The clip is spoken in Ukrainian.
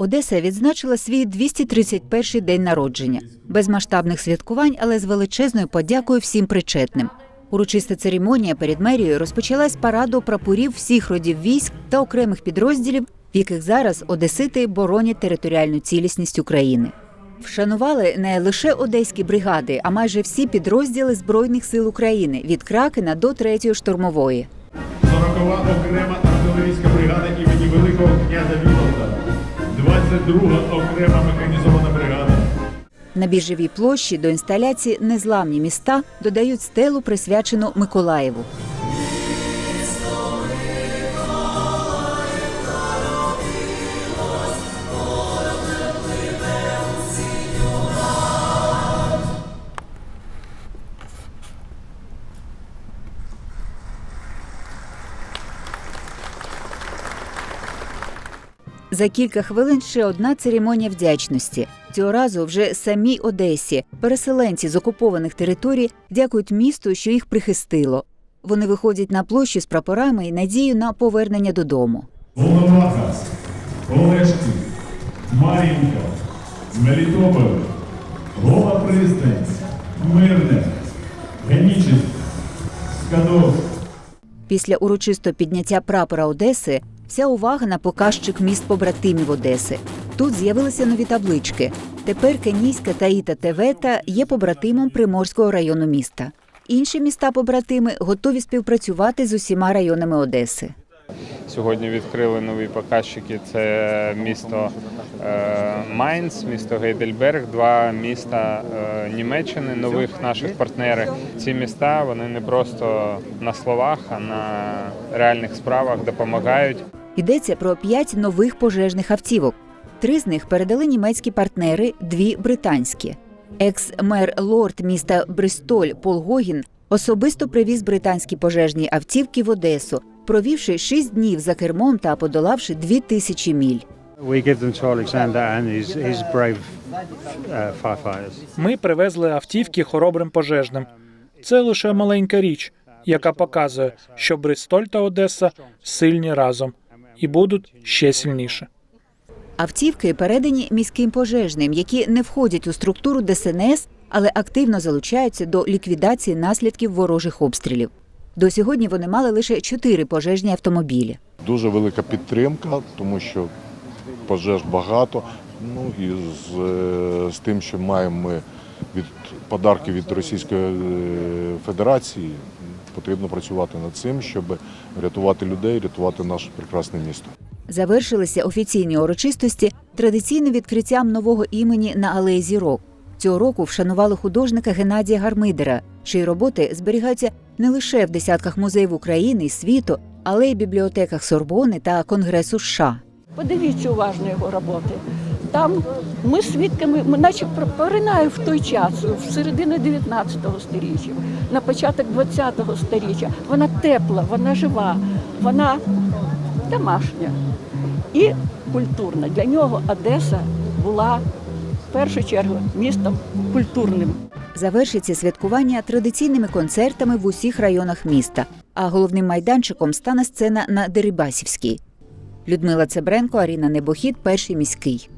Одеса відзначила свій 231-й день народження без масштабних святкувань, але з величезною подякою всім причетним. Урочиста церемонія перед мерією розпочалась параду прапорів всіх родів військ та окремих підрозділів, в яких зараз одесити боронять територіальну цілісність України. Вшанували не лише одеські бригади, а майже всі підрозділи Збройних сил України від Кракена до третьої штурмової. 40-ва окрема артилерійська бригада імені Великого князя Вітовта, 22-га окрема механізована бригада. На біржевій площі до інсталяції Незламні міста додають стелу, присвячену Миколаєву. За кілька хвилин ще одна церемонія вдячності. Цього разу вже самій Одесі. Переселенці з окупованих територій дякують місту, що їх прихистило. Вони виходять на площу з прапорами і надію на повернення додому. Волноваха, Олешки, Мар'їнка, Мелітополь, Гола Пристань, Мирне, Генічесть, Скадов. Після урочистого підняття прапора Одеси вся увага на показчик міст побратимів Одеси. Тут з'явилися нові таблички. Тепер Кенійська та Іта Тевета є побратимом Приморського району міста. Інші міста побратими готові співпрацювати з усіма районами Одеси. Сьогодні відкрили нові показчики. Це місто е, Майнц, місто Гейдельберг, два міста е, Німеччини, нових наших партнерів. Ці міста вони не просто на словах, а на реальних справах допомагають. Йдеться про п'ять нових пожежних автівок. Три з них передали німецькі партнери, дві британські. Екс-мер лорд міста Бристоль Пол Гогін особисто привіз британські пожежні автівки в Одесу, провівши шість днів за кермом та подолавши дві тисячі міль. Uh. Ми привезли автівки хоробрим пожежним. Це лише маленька річ, яка показує, що Бристоль та Одеса сильні разом і будуть ще сильніше. Автівки передані міським пожежним, які не входять у структуру ДСНС, але активно залучаються до ліквідації наслідків ворожих обстрілів. До сьогодні вони мали лише чотири пожежні автомобілі. Дуже велика підтримка, тому що пожеж багато. Ну і з, е, з тим, що маємо ми від подарки від Російської е, Федерації, потрібно працювати над цим, щоб рятувати людей, рятувати наше прекрасне місто. Завершилися офіційні урочистості традиційним відкриттям нового імені на алеї зірок. Цього року вшанували художника Геннадія Гармидера, чиї роботи зберігаються не лише в десятках музеїв України і світу, але й бібліотеках Сорбони та Конгресу США. Подивіться уважно його роботи. Там ми свідками, ми наче про- в той час, в середину 19 століття, на початок 20-го століття. Вона тепла, вона жива, вона домашня і культурна. Для нього Одеса була в першу чергу містом культурним. Завершиться святкування традиційними концертами в усіх районах міста, а головним майданчиком стане сцена на Дерибасівській. Людмила Цебренко, Аріна Небохід, перший міський.